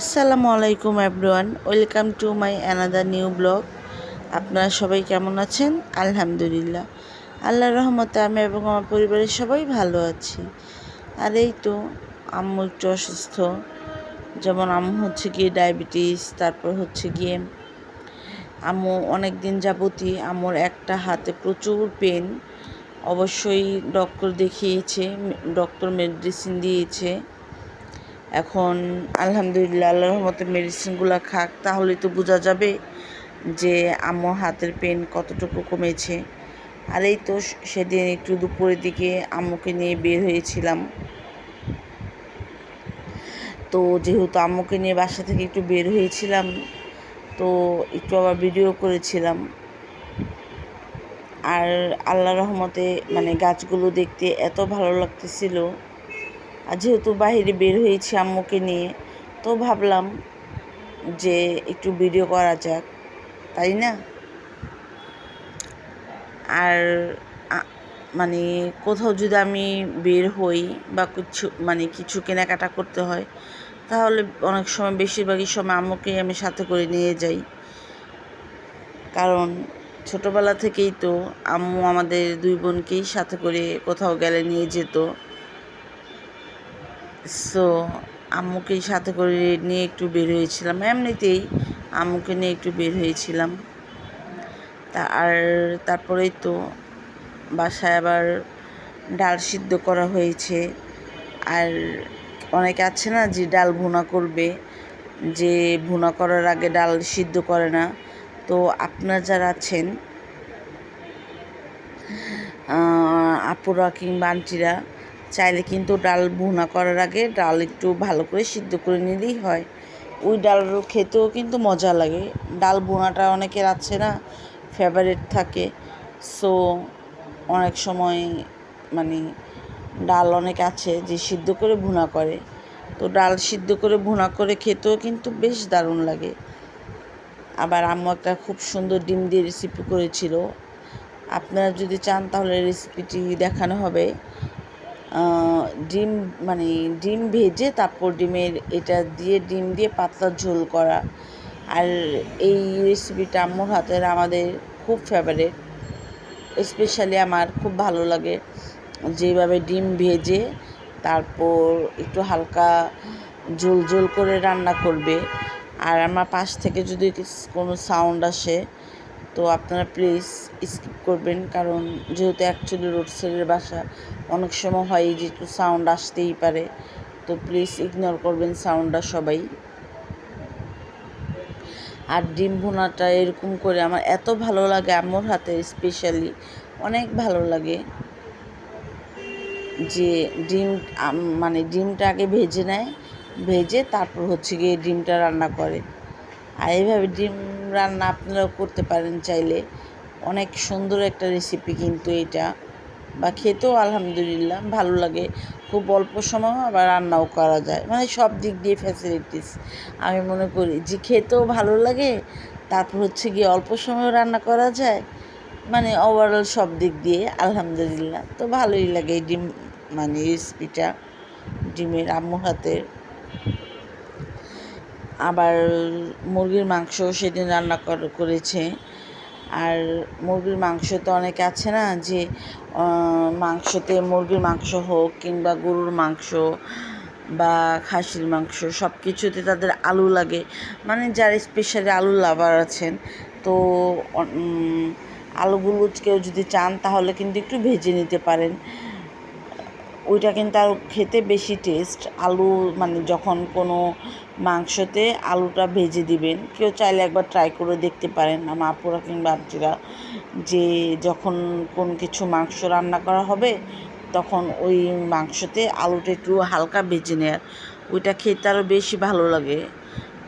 আসসালামু আলাইকুম everyone, welcome to my another new blog. আপনারা সবাই কেমন আছেন? আলহামদুলিল্লাহ। আল্লাহর রহমতে আমি এবং আমার পরিবারের সবাই ভালো আছি। আর এই তো, আম্মু একটু অসুস্থ। যেমন আম্মু হচ্ছে গিয়ে ডায়াবেটিস, তারপর হচ্ছে গিয়ে আম্মু অনেক দিন যাবতই আম্মুর একটা হাতে প্রচুর পেন অবশ্যই ডক্টর দেখিয়েছে ডক্টর মেডিসিন দিয়েছে। এখন আলহামদুলিল্লাহ আল্লাহর মতো মেডিসিনগুলো খাক তাহলে তো বোঝা যাবে যে আম্মুর হাতের পেন কতটুকু কমেছে। আর এই তো সেদিন একটু দুপুরের দিকে আম্মুকে নিয়ে বের হয়েছিলাম। তো যেহেতু আম্মুকে নিয়ে বাসা থেকে একটু বের হয়েছিলাম, তো একটু আবার ভিডিও করেছিলাম। আর আল্লাহ রহমতে মানে গাছগুলো দেখতে এত ভালো লাগতেছিল আর যেহেতু বাহিরে বের হয়েছি আম্মুকে নিয়ে, তো ভাবলাম যে একটু ভিডিও করা যাক, তাই না? আর মানে কোথাও যদি আমি বের হই বা কিছু মানে কিছু কেনাকাটা করতে হয়, তাহলে অনেক সময় বেশিরভাগই সময় আম্মুকে আমি সাথে করে নিয়ে যাই। কারণ ছোটোবেলা থেকেই তো আম্মু আমাদের দুই বোনকেই সাথে করে কোথাও গেলে নিয়ে যেত। সো আম্মুকে সাথে করে নিয়ে একটু বের হয়েছিলাম। এমনিতেই আম্মুকে নিয়ে একটু বের হয়েছিলাম। তা, আর তারপরেই তো বাসায় আবার ডাল সিদ্ধ করা হয়েছে। আর অনেকে আছে না যে ডাল ভুনা করবে, যে ভুনা করার আগে ডাল সিদ্ধ করে না। তো আপনার যারা আছেন আপুরা কিংবা আন্টিরা চাইলে কিন্তু ডাল ভুনা করার আগে ডাল একটু ভালো করে সিদ্ধ করে নিলেই হয়। ওই ডাল খেতেও কিন্তু মজা লাগে। ডাল ভুনাটা অনেকের আছে না ফেভারিট থাকে। সো অনেক সময় মানে ডাল অনেক আছে যে সিদ্ধ করে ভুনা করে। তো ডাল সিদ্ধ করে ভুনা করে খেতেও কিন্তু বেশ দারুণ লাগে। আবার আম্মু একটা খুব সুন্দর ডিম দিয়ে রেসিপি করেছিল। আপনারা যদি চান তাহলে রেসিপিটি দেখানো হবে। ডিম মানে ডিম ভেজে তারপর ডিমের এটা দিয়ে, ডিম দিয়ে পাতলা ঝোল করা। আর এই রেসিপিটা আম্মুর হাতের আমাদের খুব ফেভারেট স্পেশালি আমার খুব ভালো লাগে। যেভাবে ডিম ভেজে তারপর একটু হালকা ঝোল ঝোল করে রান্না করবে। আর আমার পাশ থেকে যদি কোনো সাউন্ড আসে তো আপনারা প্লিজ স্কিপ করবেন, কারণ যেহেতু অ্যাকচুয়ালি রোড সাইডের বাসা, অনেক সময় হয় যে একটু সাউন্ড আসতেই পারে। তো প্লিজ ইগনোর করবেন সাউন্ডটা সবাই। আর ডিম ভুনাটা এরকম করে আমার এত ভালো লাগে আমার হাতে স্পেশালি অনেক ভালো লাগে। যে ডিম মানে ডিমটা আগে ভেজে নেয়, ভেজে তারপর হচ্ছে গিয়ে ডিমটা রান্না করে। আর এইভাবে ডিম রান্না আপনারাও করতে পারেন চাইলে। অনেক সুন্দর একটা রেসিপি কিন্তু এটা বা খেতেও আলহামদুলিল্লাহ ভালো লাগে। খুব অল্প সময় আবার রান্নাও করা যায়। মানে সব দিক দিয়ে ফ্যাসিলিটিস আমি মনে করি যে খেতেও ভালো লাগে, তারপর হচ্ছে গিয়ে অল্প সময়ও রান্না করা যায়। মানে ওভারঅল সব দিক দিয়ে আলহামদুলিল্লাহ। তো ভালোই লাগে এই ডিম মানে রেসিপিটা ডিমের আম্মুর হাতের। আবার মুরগির মাংস সেদিন রান্না করেছে। আর মুরগির মাংস তো অনেকে আছে না যে মাংসতে মুরগির মাংস হোক কিংবা গরুর মাংস বা খাসির মাংস সব কিছুতে তাদের আলু লাগে। মানে যারা স্পেশালি আলু লাভার আছেন, তো আলুগুলো কেউ যদি চান তাহলে কিন্তু একটু ভেজে নিতে পারেন। ওইটা কিন্তু আর খেতে বেশি টেস্ট আলু মানে যখন কোনো মাংসতে আলুটা ভেজে দিবেন, কেউ চাইলে একবার ট্রাই করে দেখতে পারেন। আমার আপুরা কিংবা আন্টিরা যে যখন কোন কিছু মাংস রান্না করা হবে, তখন ওই মাংসতে আলুটা একটু হালকা ভেজে নেওয়ার ওইটা খেতে আরও বেশি ভালো লাগে।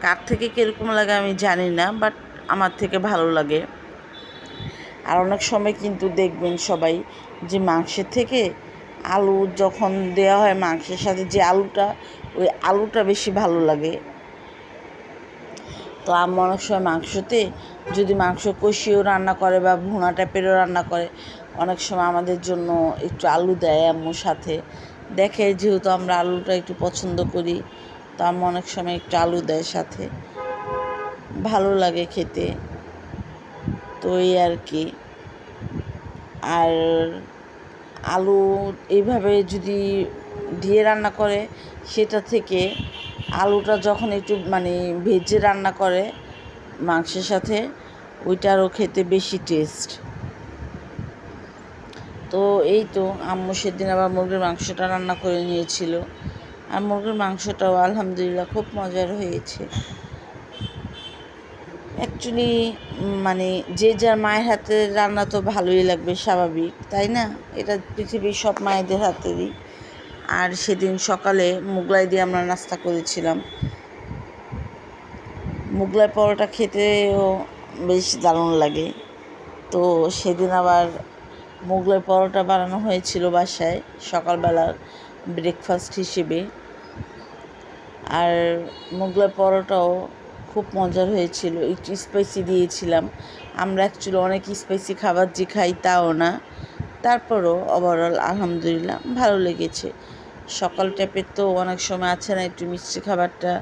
কার থেকে কীরকম লাগে আমি জানি না বাট আমার থেকে ভালো লাগে। আর অনেক সময় কিন্তু দেখবেন সবাই যে মাংসের থেকে আলু যখন দেওয়া হয় মাংসের সাথে, যে আলুটা, ওই আলুটা বেশি ভালো লাগে। তো আম্মু অনেক সময় মাংসতে, যদি মাংস কষিয়েও রান্না করে বা ভুনা টাইপেরও রান্না করে, অনেক সময় আমাদের জন্য একটু আলু দেয় আম্মুর সাথে। দেখে যেহেতু আমরা আলুটা একটু পছন্দ করি, তো আম্মু অনেক সময় একটু আলু দেয় সাথে। ভালো লাগে খেতে। তো এই আর কি। আর আলু এইভাবে যদি দিয়ে রান্না করে, সেটা থেকে আলুটা যখন একটু মানে ভেজে রান্না করে মাংসের সাথে, ওইটারও খেতে বেশি টেস্ট তো এই তো আম্মু সেদিন আবার মুরগির মাংসটা রান্না করে নিয়েছিল। আর মুরগির মাংসটাও আলহামদুলিল্লাহ খুব মজার হয়েছে। অ্যাকচুয়ালি মানে যে যার মায়ের হাতের রান্না তো ভালোই লাগবে, স্বাভাবিক, তাই না? এটা পৃথিবীর সব মায়েদের হাতেরই। আর সেদিন সকালে মুগলাই দিয়ে আমরা নাস্তা করেছিলাম। মুগলাই পরোটা খেতেও বেশ দারুণ লাগে। তো সেদিন আবার মোগলাই পরোটা বানানো হয়েছিল বাসায় সকালবেলার ব্রেকফাস্ট হিসেবে। আর মোগলাই পরোটাও খুব মজার হয়েছিল। একটু স্পাইসি দিয়েছিলাম। আমরা অ্যাকচুয়ালি অনেক স্পাইসি খাবার যে খাই তাও না। তারপরও ওভারঅল আলহামদুলিল্লাহ ভালো লেগেছে। সকাল টাইপের তো অনেক সময় আছে না একটু মিষ্টি খাবারটা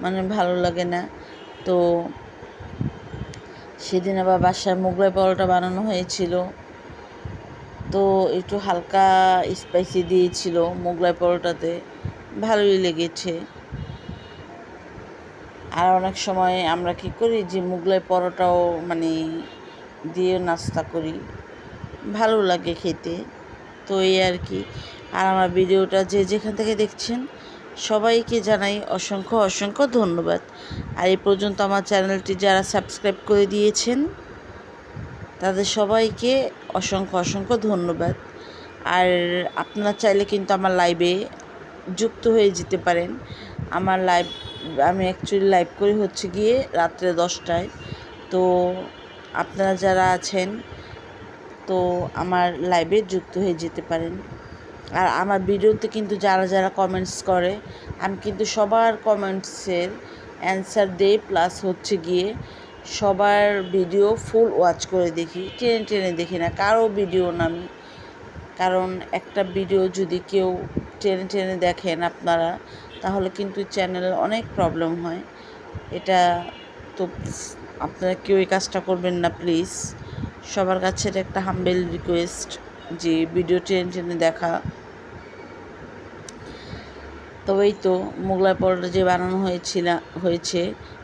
মানে ভালো লাগে না। তো সেদিন আবার বাসায় মোগলাই পরোটা বানানো হয়েছিল। তো একটু হালকা স্পাইসি দিয়েছিল মোগলাই পরোটাতে। ভালোই লেগেছে। আর অনেক সময় আমরা কি করি যে মুগলাই পরোটাও মানে দিয়ে নাস্তা করি। ভালো লাগে খেতে। তো এই আর কি। আর আমার ভিডিওটা যে যেখান থেকে দেখছেন, সবাইকে জানাই অসংখ্য অসংখ্য ধন্যবাদ। আর এই পর্যন্ত আমার চ্যানেলটি যারা সাবস্ক্রাইব করে দিয়েছেন, তাদের সবাইকে অসংখ্য অসংখ্য ধন্যবাদ। আর আপনারা চাইলে কিন্তু আমার লাইভে যুক্ত হয়ে যেতে পারেন। আমার লাইভ আমি অ্যাকচুয়ালি লাইভ করি হচ্ছে গিয়ে রাত্রে দশটায়। তো আপনারা যারা আছেন, তো আমার লাইভে যুক্ত হয়ে যেতে পারেন। আর আমার ভিডিওতে কিন্তু যারা যারা কমেন্টস করে, আমি কিন্তু সবার কমেন্টসের অ্যান্সার দেই প্লাস হচ্ছে গিয়ে সবার ভিডিও ফুল ওয়াচ করে দেখি। টেনে টেনে দেখি না, কারও ভিডিও না আমি কারণ একটা ভিডিও যদি কেউ টেনে টেনে দেখেন আপনারা, তাহলে কিন্তু চ্যানেলে অনেক প্রবলেম হয়। এটা তো আপনারা কেউ এই কাজটা করবেন না প্লিজ সবার কাছে এটা একটা হাম্বেল রিকোয়েস্ট যে ভিডিও টেনে টেনে দেখা। তবেই তো মোগলাই পরোটা যে বানানো হয়েছিল, হয়েছে,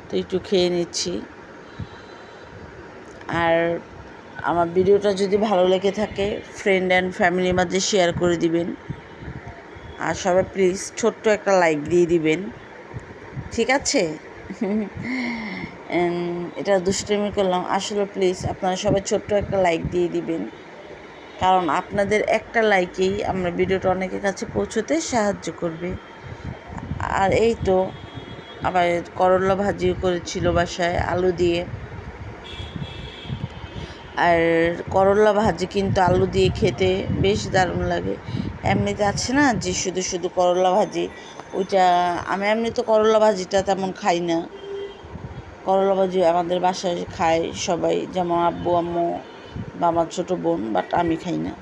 তো একটু খেয়ে নিচ্ছি। আর আমার ভিডিওটা যদি ভালো লেগে থাকে ফ্রেন্ড অ্যান্ড ফ্যামিলির মাঝে শেয়ার করে দিবেন। আর সবাই প্লিজ ছোট্ট একটা লাইক দিয়ে দিবেন। ঠিক আছে? এটা দুষ্টমি করলাম। আসলে প্লিজ আপনারা সবাই ছোট্ট একটা লাইক দিয়ে দিবেন। কারণ আপনাদের একটা লাইকেই আমরা ভিডিওটা অনেকের কাছে পৌঁছতে সাহায্য করবে। আর এই তো, আবার করলা ভাজিও করেছিল বাসায় আলু দিয়ে। আর করলা ভাজি কিন্তু আলু দিয়ে খেতে বেশ দারুণ লাগে। এমনিতে আছে না যে শুধু শুধু করলা ভাজি, ওইটা আমি এমনি তো করলা ভাজিটা তেমন খাই না। করলা ভাজি আমাদের বাসায় খায় সবাই, যেমন আব্বু, আম্মু বা আমার ছোটো বোন বাট আমি খাই না।